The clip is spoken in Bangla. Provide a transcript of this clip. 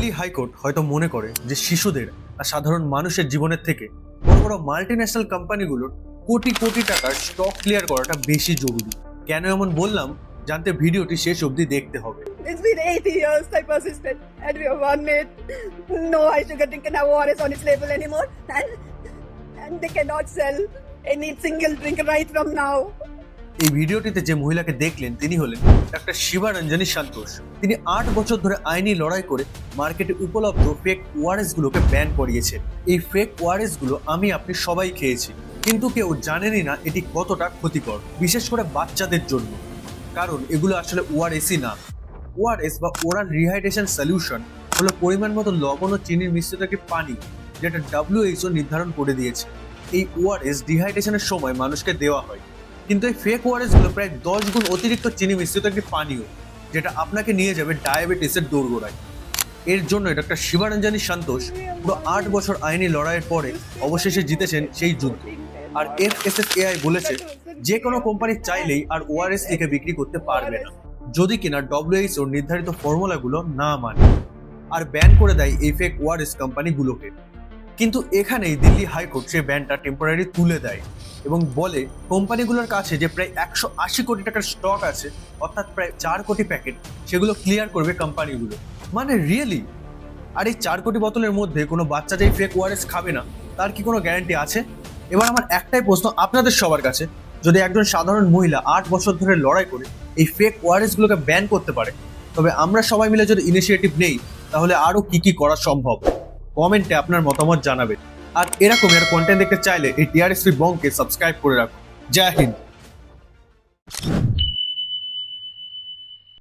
দিল্লি হাইকোর্ট হয়তো মনে করে যে শিশুদের আর সাধারণ মানুষের জীবনের থেকে বড় বড় মাল্টি ন্যাশনাল কোম্পানিগুলোর কোটি কোটি টাকার স্টক ক্লিয়ার করাটা বেশি জরুরি। কেন এমন বললাম? জানতে ভিডিওটি শেষ অবধি দেখতে হবে। They cannot sell any single drink right from now. এই ভিডিওটিতে যে মহিলাকে দেখলেন, তিনি হলেন ডাক্তার শিবারঞ্জনী সন্তোষ। তিনি আট বছর ধরে আইনি লড়াই করে মার্কেটে উপলব্ধ ফেক ওয়ারেস গুলোকে ব্যান করিয়েছে। এই ফেক ওয়ারেসগুলো আমি, আপনি সবাই খেয়েছি, কিন্তু কেউ জানেনই না এটি কতটা ক্ষতিকর, বিশেষ করে বাচ্চাদের জন্য। কারণ এগুলো আসলে ওআরএসই না। ওআরএস বা ওরাল রিহাইড্রেশন সলিউশন হলো পরিমাণ মতো লবণ ও চিনির মিশ্রিত একটি পানি, যেটা ডাব্লিউএইচও নির্ধারণ করে দিয়েছে। এই ওআরএস ডিহাইড্রেশনের সময় মানুষকে দেওয়া হয়। কিন্তু এই ফেক ওআরএসগুলো প্রায় দশ গুণ অতিরিক্ত চিনি মিশ্রিত একটি পানীয়, যেটা আপনাকে নিয়ে যাবে ডায়াবেটিসের দোরগোড়ায়। এর জন্য ডক্টর শিবারঞ্জনী সন্তোষ পুরো আট বছর আইনি লড়াইয়ের পরে অবশেষে জিতেছেন সেই যুদ্ধ আর এফ এস এস এআই বলেছে, যে কোনো কোম্পানি চাইলেই আর ওআরএস থেকে বিক্রি করতে পারবে না, যদি কিনা ডব্লিউএইচওর নির্ধারিত ফর্মুলাগুলো না মানে আর ব্যান করে দেয় এই ফেক ওআরএস কোম্পানিগুলোকে কিন্তু এখানেই দিল্লি হাইকোর্ট সেই ব্যানটা টেম্পোরারি তুলে দেয়। এবং বলে কোম্পানিগুলোর কাছে যে প্রায় একশো আশি কোটি টাকার স্টক আছে, অর্থাৎ প্রায় চার কোটি প্যাকেট সেগুলো ক্লিয়ার করবে কোম্পানিগুলো। মানে রিয়েলি আর এই চার কোটি বোতলের মধ্যে কোনো বাচ্চা যেই ফেক ওয়ারেস খাবে না, তার কি কোনো গ্যারান্টি আছে? এবার আমার একটাই প্রশ্ন আপনাদের সবার কাছে, যদি একজন সাধারণ মহিলা আট বছর ধরে লড়াই করে এই ফেক ওয়ারেসগুলোকে ব্যান করতে পারে, তবে আমরা সবাই মিলে যদি ইনিশিয়েটিভ নেই, তাহলে আরও কি কি করা সম্ভব? কমেন্টে আপনার মতামত জানাবেন। আর এরকম এর কন্টেন্ট দেখতে চাইলে এই টিআরএস বংকে সাবস্ক্রাইব করে রাখুন। জয় হিন্দ।